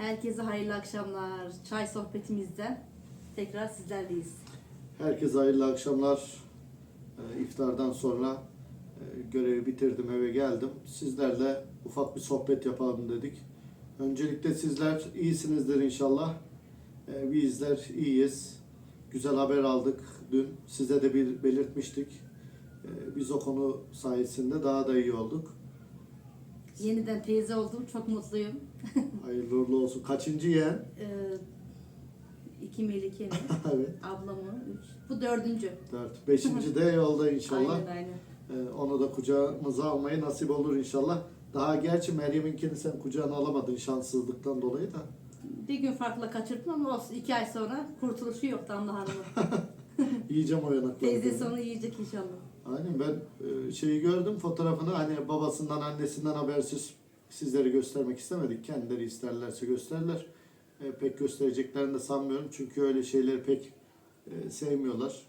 Herkese hayırlı akşamlar. Çay sohbetimizden tekrar sizlerleyiz. Herkese hayırlı akşamlar. Ee, İftardan sonra e, görevi bitirdim, eve geldim. Sizlerle ufak bir sohbet yapalım dedik. Öncelikle sizler iyisinizdir inşallah. Ee, Bizler iyiyiz. Güzel haber aldık dün. Size de bir belirtmiştik. Ee, Biz o konu sayesinde daha da iyi olduk. Yeniden teyze oldum. Çok mutluyum. Hayırlı uğurlu olsun. Kaçıncı yeğen? Ee, iki Melike mi? evet. Ablamı. Üç. Bu dördüncü. Dört. Beşinci de yolda inşallah. Aynen aynen. Ee, Onu da kucağımıza almayı nasip olur inşallah. Daha gerçi Meryem'inkini sen kucağına alamadın şanssızlıktan dolayı da. Bir gün farklı kaçırdım ama olsun. iki ay sonra kurtuluşu yok Damla Hanım'ın. Yiyeceğim o yanakları. Teyzesi onu yiyecek inşallah. Aynen ben e, şeyi gördüm fotoğrafını hani babasından annesinden habersiz sizleri göstermek istemedik. Kendileri isterlerse gösterirler. E, pek göstereceklerini de sanmıyorum. Çünkü öyle şeyleri pek e, sevmiyorlar.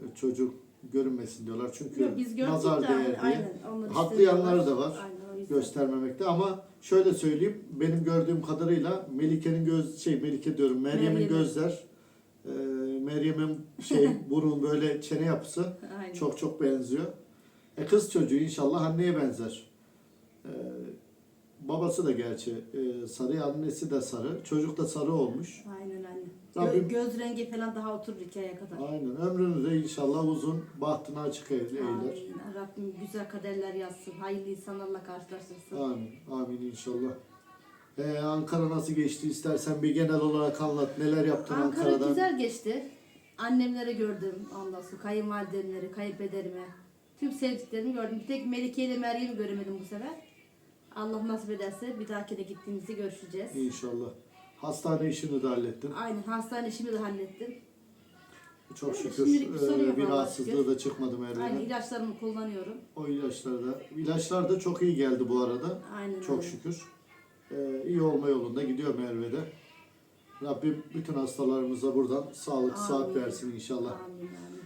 E, çocuk görünmesin diyorlar. Çünkü Yok, biz nazar de değer diye. aynen. Haklı yanları da var. Aynen, göstermemekte ama şöyle söyleyeyim benim gördüğüm kadarıyla Melike'nin göz şey Melike diyorum Meryem'in Meryem'in. gözler e, Meryem'in şey burun böyle çene yapısı Aynen. çok çok benziyor. E kız çocuğu inşallah anneye benzer. E, babası da gerçi e, sarı annesi de sarı çocuk da sarı olmuş. Aynen aynen. Rabbim- Gö- göz rengi falan daha oturur hikayeye kadar. Aynen ömrünü de inşallah uzun bahtını açık eyler. Amin. Rabbim güzel kaderler yazsın. Hayırlı insanlarla karşılaştırsın. Amin. Amin inşallah. Ee, Ankara nasıl geçti istersen bir genel olarak anlat. Neler yaptın Ankara Ankara'da? güzel geçti. Annemleri gördüm ondan sonra kayınvalidemleri, kayınpederimi. Tüm sevdiklerimi gördüm. Bir tek Melike ile Meryem'i göremedim bu sefer. Allah nasip ederse bir dahakine gittiğimizde görüşeceğiz. İnşallah. Hastane işini de hallettin. Aynen hastane işimi de hallettim. Çok Evet, şükür şimdilik bir sorun e, bir Allah'a rahatsızlığı şükür. da çıkmadı Aynen Meryem'in. ilaçlarımı kullanıyorum. O ilaçlar da. İlaçlar da çok iyi geldi bu arada. Aynen Çok aynen. şükür. Ee, iyi olma yolunda gidiyor Merve'de. Rabbim bütün hastalarımıza buradan sağlık, sıhhat Amin. versin inşallah. Amin amin.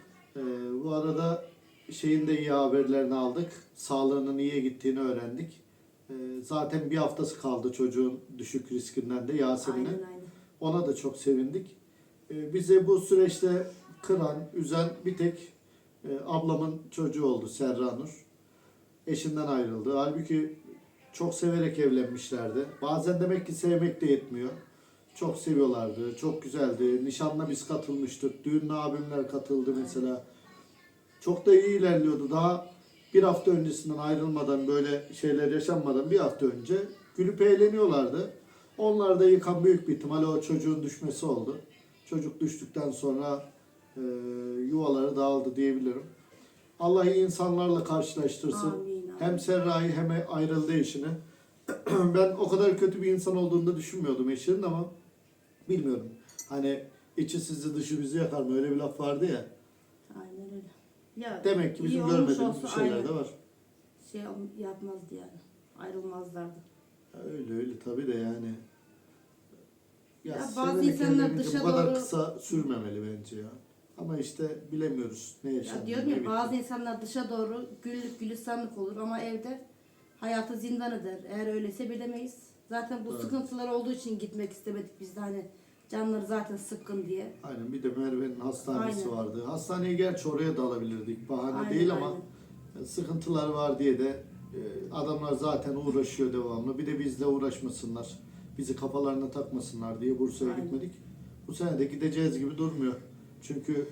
Ee, bu arada şeyin de iyi haberlerini aldık. Sağlığının iyiye gittiğini öğrendik. Ee, zaten bir haftası kaldı çocuğun düşük riskinden de aynen. Ona da çok sevindik. Ee, bize bu süreçte kıran, üzen bir tek e, ablamın çocuğu oldu Serra Nur. Eşinden ayrıldı. Halbuki çok severek evlenmişlerdi. Bazen demek ki sevmek de yetmiyor. Çok seviyorlardı. Çok güzeldi. Nişanla biz katılmıştık. Düğünle abimler katıldı mesela. Çok da iyi ilerliyordu. Daha bir hafta öncesinden ayrılmadan böyle şeyler yaşanmadan bir hafta önce gülüp eğleniyorlardı. Onlar da yıkan büyük bir ihtimalle o çocuğun düşmesi oldu. Çocuk düştükten sonra e, yuvaları dağıldı diyebilirim. Allah iyi insanlarla karşılaştırsın. Amin. Hem Serra'yı hem ayrıldı eşini. ben o kadar kötü bir insan olduğunu da düşünmüyordum eşinin ama bilmiyorum. Hani içi sizi dışı bizi yakar mı öyle bir laf vardı ya. Aynen öyle. Ya, Demek ki iyi bizim olmuş görmediğimiz olsa bir şeyler aynen. de var. Şey yapmazdı yani. Ayrılmazlardı. Öyle öyle tabii de yani. Ya, Ya bazı insanlar evlenince dışa bu kadar doğru- kısa sürmemeli bence ya. Ama işte bilemiyoruz ne Ya yaşandı. diyorum ne ya bitti. bazı insanlar dışa doğru güllük gülistanlık olur ama evde hayatı zindan eder. Eğer öyleyse bilemeyiz. Zaten bu Evet. sıkıntılar olduğu için gitmek istemedik biz de hani canları zaten sıkkın diye. Aynen bir de Merve'nin hastanesi Aynen. vardı. Hastaneye gerçi oraya da alabilirdik. Bahane Aynen, değil ama aynen. sıkıntılar var diye de e, adamlar zaten uğraşıyor devamlı. Bir de bizle uğraşmasınlar. Bizi kafalarına takmasınlar diye Bursa'ya gitmedik. Bu sene de gideceğiz gibi durmuyor. Çünkü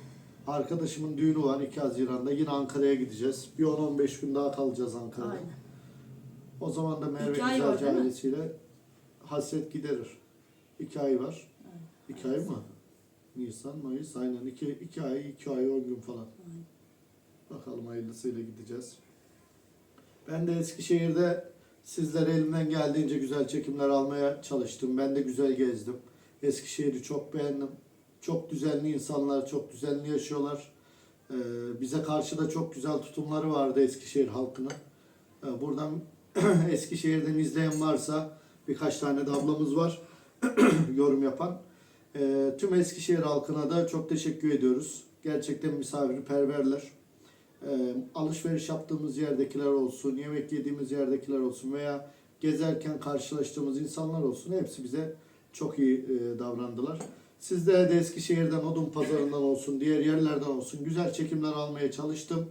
arkadaşımın düğünü var 2 Haziran'da. Yine Ankara'ya gideceğiz. Bir 10-15 gün daha kalacağız Ankara'da. Aynen. O zaman da Merve mi? ailesiyle hasret giderir. İki ay var. İki ay mı? Nisan, Mayıs aynen iki, iki ay, iki ay on gün falan. Bakalım hayırlısıyla gideceğiz. Ben de Eskişehir'de sizlere elimden geldiğince güzel çekimler almaya çalıştım. Ben de güzel gezdim. Eskişehir'i çok beğendim. Çok düzenli insanlar, çok düzenli yaşıyorlar. Ee, bize karşı da çok güzel tutumları vardı Eskişehir halkının. Ee, buradan Eskişehir'den izleyen varsa birkaç tane de ablamız var yorum yapan. Ee, tüm Eskişehir halkına da çok teşekkür ediyoruz. Gerçekten misafirperverler. Ee, alışveriş yaptığımız yerdekiler olsun, yemek yediğimiz yerdekiler olsun veya gezerken karşılaştığımız insanlar olsun hepsi bize Çok iyi e, davrandılar. Sizlere de Eskişehir'den, Odun Pazarı'ndan olsun, diğer yerlerden olsun güzel çekimler almaya çalıştım.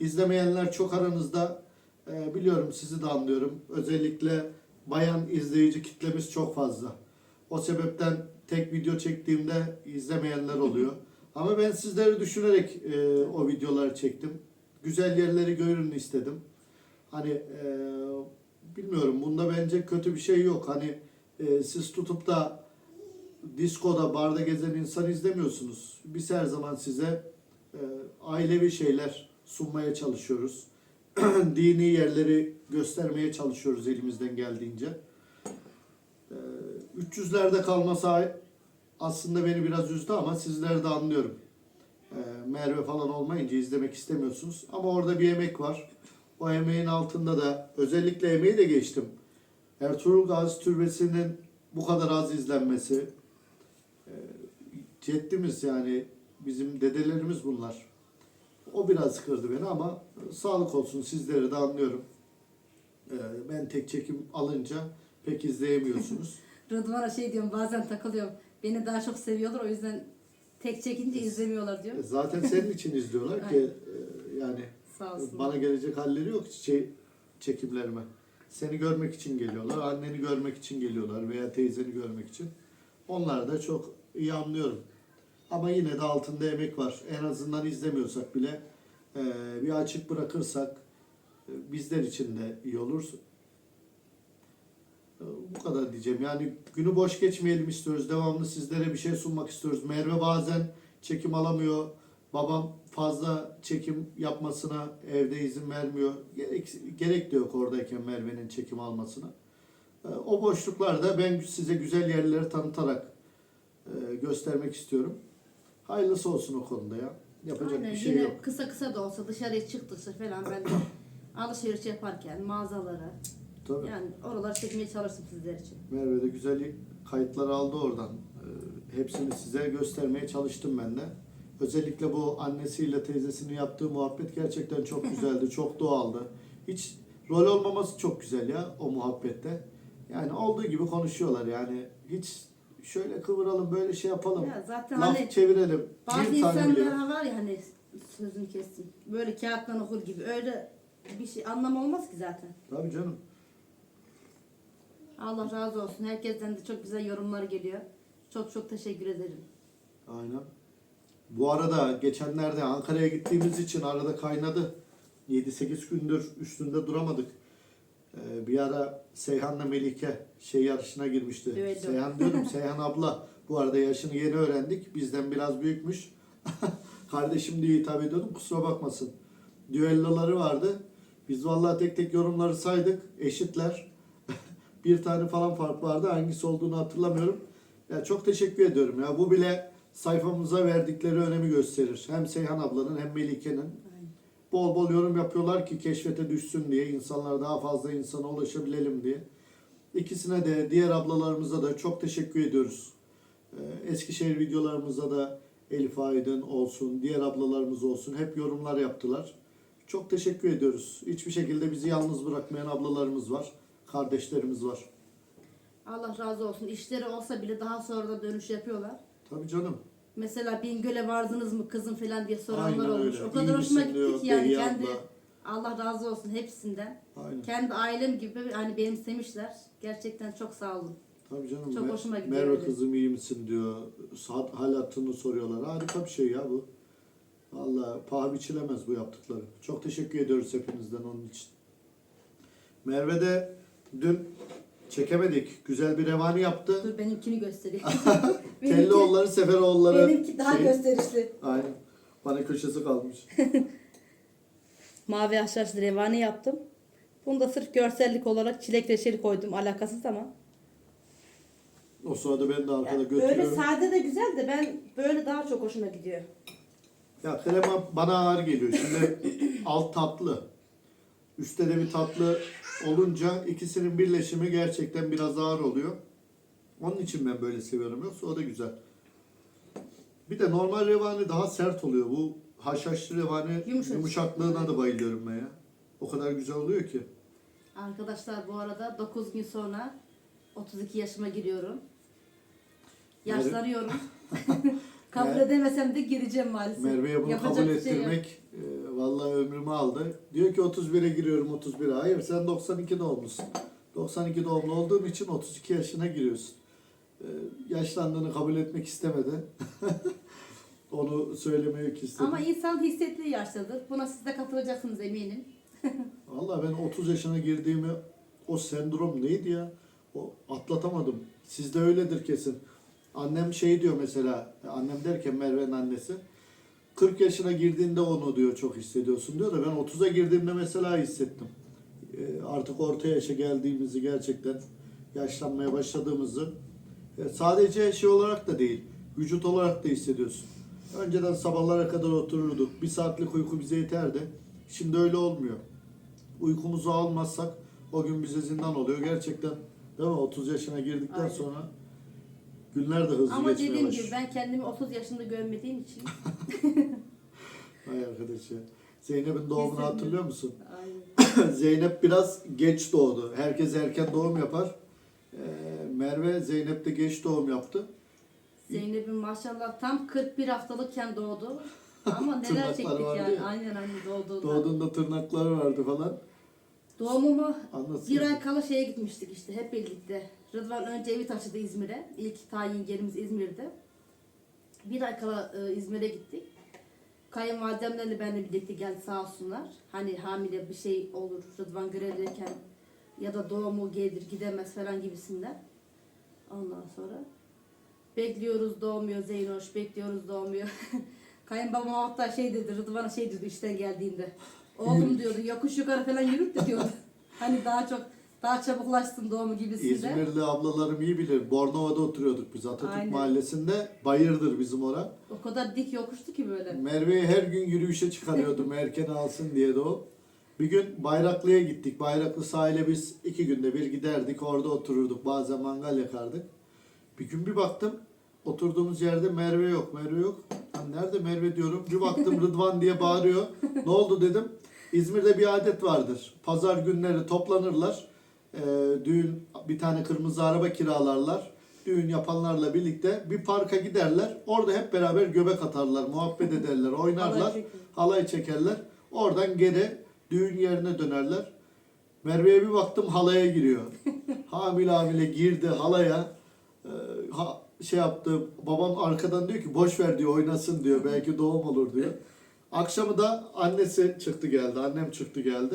İzlemeyenler çok aranızda. E, biliyorum sizi de anlıyorum. Özellikle bayan izleyici kitlemiz çok fazla. O sebepten tek video çektiğimde izlemeyenler oluyor. Ama ben sizleri düşünerek e, o videoları çektim. Güzel yerleri görün istedim. Hani e, bilmiyorum bunda bence kötü bir şey yok. Hani e, siz tutup da diskoda, barda gezen insan izlemiyorsunuz. Biz her zaman size e, ailevi şeyler sunmaya çalışıyoruz. Dini yerleri göstermeye çalışıyoruz elimizden geldiğince. E, 300'lerde kalmasa aslında beni biraz üzdü ama sizleri de anlıyorum. E, Merve falan olmayınca izlemek istemiyorsunuz. Ama orada bir emek var. O emeğin altında da özellikle emeği de geçtim. Ertuğrul Gazi Türbesi'nin bu kadar az izlenmesi, e, ceddimiz yani bizim dedelerimiz bunlar. O biraz kırdı beni ama sağlık olsun sizleri de anlıyorum. E, Ben tek çekim alınca pek izleyemiyorsunuz. Rıdvan'a şey diyorum bazen takılıyorum. Beni daha çok seviyorlar o yüzden tek çekince izlemiyorlar diyor. Zaten senin için izliyorlar ki e, yani Sağ olsun. bana gelecek halleri yok şey, çekimlerime. Seni görmek için geliyorlar, anneni görmek için geliyorlar veya teyzeni görmek için. Onlar da çok iyi anlıyorum. Ama yine de altında emek var. En azından izlemiyorsak bile e, bir açık bırakırsak e, bizler için de iyi olur. Bu kadar diyeceğim. Yani günü boş geçmeyelim istiyoruz. Devamlı sizlere bir şey sunmak istiyoruz. Merve bazen çekim alamıyor. Babam fazla çekim yapmasına evde izin vermiyor. Gerek, gerek de yok oradayken Merve'nin çekim almasına. E, O boşluklarda ben size güzel yerleri tanıtarak e, göstermek istiyorum. Hayırlısı olsun o konuda ya. Yapacak Aynen, bir şey yine yok. kısa kısa da olsa dışarıya çıktıkça falan ben de alışveriş yaparken mağazalara Tabii. yani oraları çekmeye çalıştım sizler için. Merve de güzel kayıtları aldı oradan. Ee, Hepsini size göstermeye çalıştım ben de. Özellikle bu annesiyle teyzesinin yaptığı muhabbet gerçekten çok güzeldi, çok doğaldı. Hiç rol olmaması çok güzel ya o muhabbette. Yani olduğu gibi konuşuyorlar yani. Hiç şöyle kıvıralım, böyle şey yapalım. Ya zaten Laf hani çevirelim. bazı insanlar var ya hani sözünü kestim. Böyle kağıttan okur gibi öyle bir şey anlam olmaz ki zaten. Tabii canım. Allah razı olsun. Herkesten de çok güzel yorumlar geliyor. Çok çok teşekkür ederim. Aynen. Bu arada geçenlerde Ankara'ya gittiğimiz için arada kaynadı. 7-8 gündür üstünde duramadık. Ee, bir ara Seyhan'la Melike şey yarışına girmişti. Düello. Seyhan diyorum, Seyhan abla. Bu arada yaşını yeni öğrendik. Bizden biraz büyükmüş. Kardeşim diye hitap ediyordum. Kusura bakmasın. Düelloları vardı. Biz vallahi tek tek yorumları saydık. Eşitler. Bir tane falan fark vardı. Hangisi olduğunu hatırlamıyorum. Ya çok teşekkür ediyorum ya. Bu bile sayfamıza verdikleri önemi gösterir. Hem Seyhan ablanın hem Melike'nin. Bol bol yorum yapıyorlar ki keşfete düşsün diye. insanlar daha fazla insana ulaşabilelim diye. İkisine de diğer ablalarımıza da çok teşekkür ediyoruz. Ee, Eskişehir videolarımızda da Elif Aydın olsun, diğer ablalarımız olsun hep yorumlar yaptılar. Çok teşekkür ediyoruz. Hiçbir şekilde bizi yalnız bırakmayan ablalarımız var. Kardeşlerimiz var. Allah razı olsun. İşleri olsa bile daha sonra da dönüş yapıyorlar. Tabii canım. Mesela Bingöl'e vardınız mı kızım falan diye soranlar Aynen olmuş. öyle. O kadar İyi hoşuma misin gitti ki yani kendi abla. Allah razı olsun hepsinden. Aynen. Kendi ailem gibi hani benimsemişler. Gerçekten çok sağ olun. Tabii canım. Çok Me- hoşuma gidiyor Merve öyle. kızım iyi misin diyor. Saat hal hatırını soruyorlar. Harika bir şey ya bu. Valla paha biçilemez bu yaptıkları. Çok teşekkür ediyoruz hepinizden onun için. Merve de dün çekemedik. Güzel bir revani yaptı. Dur benimkini göstereyim. Tellioğulları, Seferoğulları. benimki daha şey- gösterişli. Aynen. Bana köşesi kalmış. Mavi haşhaş revani yaptım. Bunu da sırf görsellik olarak çilek reçeli koydum. Alakasız ama. O sırada ben de arkada böyle götürüyorum. sade de güzel de ben böyle daha çok hoşuma gidiyor. Ya krema bana ağır geliyor. Şimdi alt tatlı. Üstte de bir tatlı olunca ikisinin birleşimi gerçekten biraz ağır oluyor. Onun için ben böyle seviyorum. Yoksa o da güzel. Bir de normal revani daha sert oluyor. Bu haşhaşlı revani Yumuşacık. yumuşaklığına da bayılıyorum ben ya. O kadar güzel oluyor ki. Arkadaşlar bu arada 9 gün sonra 32 yaşıma giriyorum. Yaşlanıyorum. kabul edemesem de gireceğim maalesef. Merve'ye bunu Yapacak kabul bir şey yok. ettirmek vallahi ömrümü aldı. Diyor ki 31'e giriyorum 31'e. Hayır sen 92 doğumlusun. 92 doğumlu olduğun için 32 yaşına giriyorsun. E, yaşlandığını kabul etmek istemedi. Onu söylemek istedim. Ama insan hissettiği yaştadır. Buna siz de katılacaksınız eminim. Vallahi ben 30 yaşına girdiğimi o sendrom neydi ya? O atlatamadım. Sizde öyledir kesin. Annem şey diyor mesela, annem derken Merve'nin annesi. 40 yaşına girdiğinde onu diyor çok hissediyorsun diyor da ben 30'a girdiğimde mesela hissettim. Ee, Artık orta yaşa geldiğimizi gerçekten yaşlanmaya başladığımızı e, sadece şey olarak da değil, vücut olarak da hissediyorsun. Önceden sabahlara kadar otururduk. Bir saatlik uyku bize yeterdi. Şimdi öyle olmuyor uykumuzu almazsak o gün bize zindan oluyor. Gerçekten değil mi? 30 yaşına girdikten Aynen. sonra günler de hızlı Ama geçmeye dediğim başlıyor. gibi ben kendimi 30 yaşında görmediğim için. Vay arkadaş ya. Zeynep'in doğumunu Kesinlikle. hatırlıyor musun? Aynen. Zeynep biraz geç doğdu. Herkes erken doğum yapar. Ee, Merve Zeynep de geç doğum yaptı. Zeynep'in maşallah tam 41 haftalıkken doğdu. Ama neler Tırnakları çektik vardı yani. ya. Aynen aynen doğduğunda. Doğduğunda tırnakları vardı falan. Doğumumu Anlatsın. bir ay kala şeye gitmiştik işte hep birlikte. Rıdvan önce evi taşıdı İzmir'e. İlk tayin yerimiz İzmir'de. Bir ay kala e, İzmir'e gittik. Kayınvalidemlerle benimle birlikte geldi sağ olsunlar. Hani hamile bir şey olur Rıdvan grevdeyken ya da doğumu gelir gidemez falan gibisinden. Ondan sonra bekliyoruz doğmuyor Zeynoş, bekliyoruz doğmuyor. Kayınbabam hatta şey dedi, Rıdvan'a şey dedi işten geldiğinde. Oğlum diyordu yokuş yukarı falan yürüt de diyordu. hani daha çok daha çabuklaşsın doğumu gibisinden. İzmirli ablalarım iyi bilir. Bornova'da oturuyorduk biz Atatürk Aynen. Mahallesi'nde. Bayırdır bizim ora. O kadar dik yokuştu ki böyle. Merve'yi her gün yürüyüşe çıkarıyordum erken alsın diye de o. Bir gün Bayraklı'ya gittik. Bayraklı sahile biz iki günde bir giderdik. Orada otururduk. Bazen mangal yakardık. Bir gün bir baktım. Oturduğumuz yerde Merve yok. Merve yok. Lan nerede Merve diyorum. Bir baktım Rıdvan diye bağırıyor. Ne oldu dedim. İzmir'de bir adet vardır. Pazar günleri toplanırlar. Ee, düğün bir tane kırmızı araba kiralarlar. Düğün yapanlarla birlikte bir parka giderler. Orada hep beraber göbek atarlar, muhabbet ederler, oynarlar, halay çekerler. Oradan geri düğün yerine dönerler. Merve'ye bir baktım halaya giriyor. hamile hamile girdi halaya. Ee, ha, şey yaptı. Babam arkadan diyor ki boş ver diyor oynasın diyor. Belki doğum olur diyor. Akşamı da annesi çıktı geldi. Annem çıktı geldi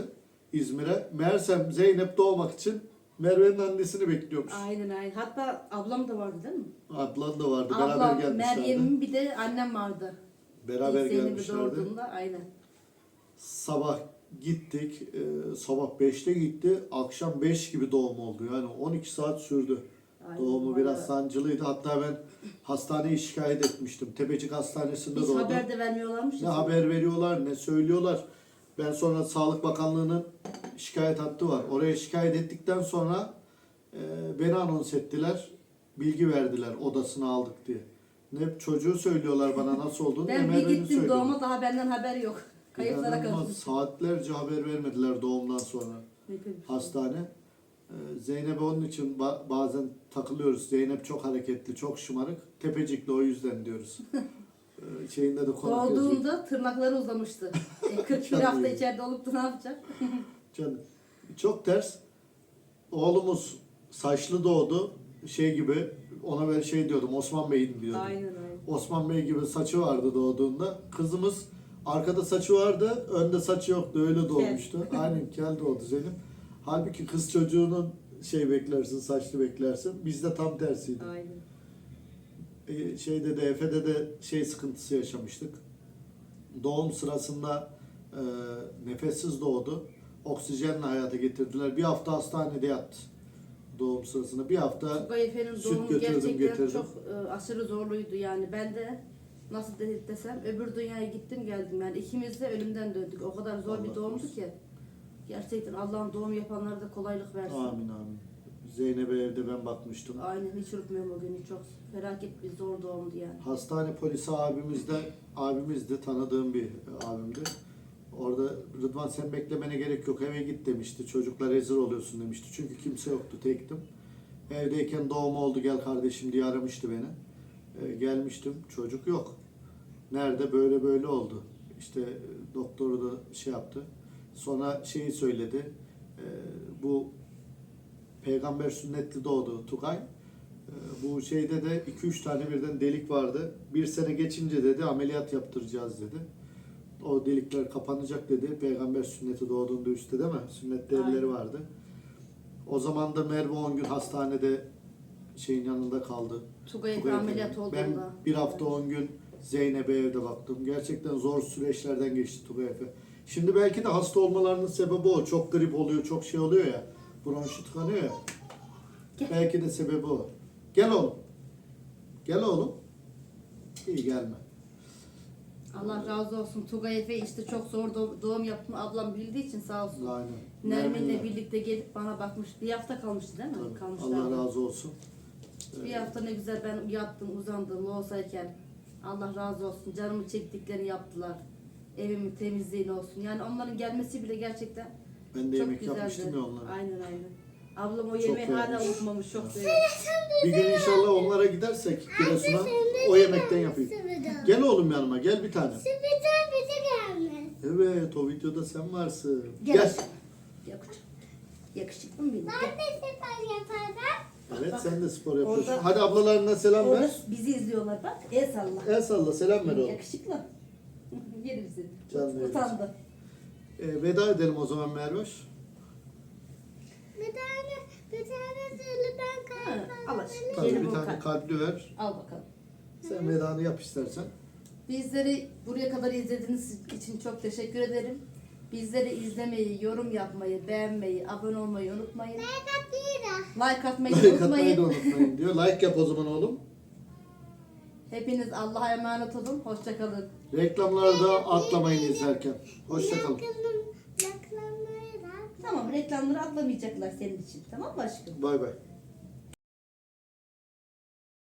İzmir'e. Meğersem Zeynep doğmak için Merve'nin annesini bekliyormuş. Aynen aynen. Hatta ablam da vardı değil mi? Ablan da vardı. beraber Ablam, gelmişlerdi. Meryem'in bir de annem vardı. Beraber Zeynep'i gelmişlerdi. doğurduğunda aynen. Sabah gittik. Ee, sabah 5'te gitti. Akşam 5 gibi doğum oldu. Yani 12 saat sürdü. Doğumu biraz sancılıydı. Hatta ben hastaneye şikayet etmiştim. Tepecik Hastanesi'nde Hiç doğdu. haber de vermiyorlarmış. Ne ya. haber veriyorlar ne söylüyorlar. Ben sonra Sağlık Bakanlığı'nın şikayet hattı var. Oraya şikayet ettikten sonra e, beni anons ettiler. Bilgi verdiler odasını aldık diye. Ne çocuğu söylüyorlar bana nasıl olduğunu Ben bir gittim söylüyorlar. doğuma daha benden haber yok. Kayıplara İnanılmaz. Saatlerce haber vermediler doğumdan sonra Ne şey. hastane. Ee, Zeynep'e onun için ba- bazen takılıyoruz. Zeynep çok hareketli, çok şımarık. Tepecikli o yüzden diyoruz. Ee, Şeyinde de konuk yazıyor. Doğduğunda tırnakları uzamıştı. E, 41 Canım hafta içeride olup da ne yapacak? Canım. Çok ters. Oğlumuz saçlı doğdu. Şey gibi ona ben şey diyordum Osman Bey'in diyordum. aynen aynen. Osman Bey gibi saçı vardı doğduğunda. Kızımız arkada saçı vardı, önde saçı yoktu. Öyle doğmuştu. Aynen kel doğdu Zeynep. Halbuki kız çocuğunun şey beklersin, saçlı beklersin. Bizde tam tersiydi. Aynen. Ee, şeyde de Efe'de de şey sıkıntısı yaşamıştık. Doğum sırasında e, nefessiz doğdu. Oksijenle hayata getirdiler. Bir hafta hastanede yattı. Doğum sırasında. Bir hafta Tugay Efe'nin Süt doğumu götürdüm, gerçekten getirdim. çok e, aşırı zorluydu yani. Ben de nasıl de- desem öbür dünyaya gittim geldim yani ikimiz de ölümden döndük. O kadar zor bir Allah doğumdu korusun. ki. Gerçekten Allah'ın doğum yapanlara da kolaylık versin. amin amin. Zeynep'e evde ben bakmıştım. Aynen hiç unutmuyorum o günü. Çok felaket bir zor doğumdu yani. Hastane polisi abimiz de abimizdi tanıdığım bir abimdi. Orada Rıdvan sen beklemene gerek yok eve git demişti. Çocuklar rezil oluyorsun demişti. Çünkü kimse yoktu tektim. Evdeyken doğum oldu gel kardeşim diye aramıştı beni. E, gelmiştim. Çocuk yok. Nerede? Böyle böyle oldu. İşte doktoru da şey yaptı. Sonra şeyi söyledi. E, bu peygamber sünnetli doğdu Tugay. E, bu şeyde de 2-3 tane birden delik vardı. Bir sene geçince dedi ameliyat yaptıracağız dedi. O delikler kapanacak dedi. Peygamber sünneti doğduğunda üstte değil mi? Sünnet devleri vardı. O zaman da Merve 10 gün hastanede şeyin yanında kaldı. Tugay Tugay ameliyat olduğunda. Ben bir hafta 10 gün Zeynep'e evde baktım. Gerçekten zor süreçlerden geçti Tugay Efe. Şimdi belki de hasta olmalarının sebebi o. Çok grip oluyor, çok şey oluyor ya. Bronşu tıkanıyor ya. Gel. Belki de sebebi o. Gel oğlum. Gel oğlum. İyi gelme. Allah razı olsun. Tugay Efe işte çok zor doğ- doğum yaptım. Ablam bildiği için sağ olsun. Aynen. Nermin'le Nermin'le. birlikte gelip bana bakmış. Bir hafta kalmıştı değil mi? Tabii. Kalmışlardı. Allah razı olsun. Bir hafta ne güzel ben yattım, uzandım, loğusayken. Allah razı olsun. Canımı çektiklerini yaptılar. Evimin temizliğini olsun. Yani onların gelmesi bile gerçekten Ben de çok yemek güzeldi. yapmıştım ya onlara. Aynen aynen. Ablam o Çok yemeği hala beğenmiş. unutmamış. Çok seviyor. Bir gün inşallah onlara gidersek Giresun'a o yemekten yapayım. Gel oğlum yanıma gel bir tane. Süpürden bize gelmez. Evet o videoda sen varsın. Gel. Gel. Yakışıklı. Yakışıklı mı benim? Ben de süper yaparım. Evet Bak, sen de spor yapıyorsun. orada- Hadi ablalarına selam Orada ver. bizi izliyorlar bak. El salla. El salla selam ver oğlum. Yakışıklı. Yerim seni. Canım benim. Utandı. Ee, veda edelim o zaman Merveş. Bir tane, bir tane sürü ben Ha, al aşkım. Tabii bir tane kalp. kalpli ver. Al bakalım. Sen vedanı yap istersen. Bizleri buraya kadar izlediğiniz için çok teşekkür ederim. Bizleri izlemeyi, yorum yapmayı, beğenmeyi, abone olmayı unutmayın. Ben. Like atmayı Like atmayı da unutmayın. unutmayın diyor. Like yap o zaman oğlum. Hepiniz Allah'a emanet olun. Hoşçakalın. Reklamları da atlamayın izlerken. Hoşçakalın. Tamam reklamları atlamayacaklar senin için. Tamam mı aşkım? Bay bay.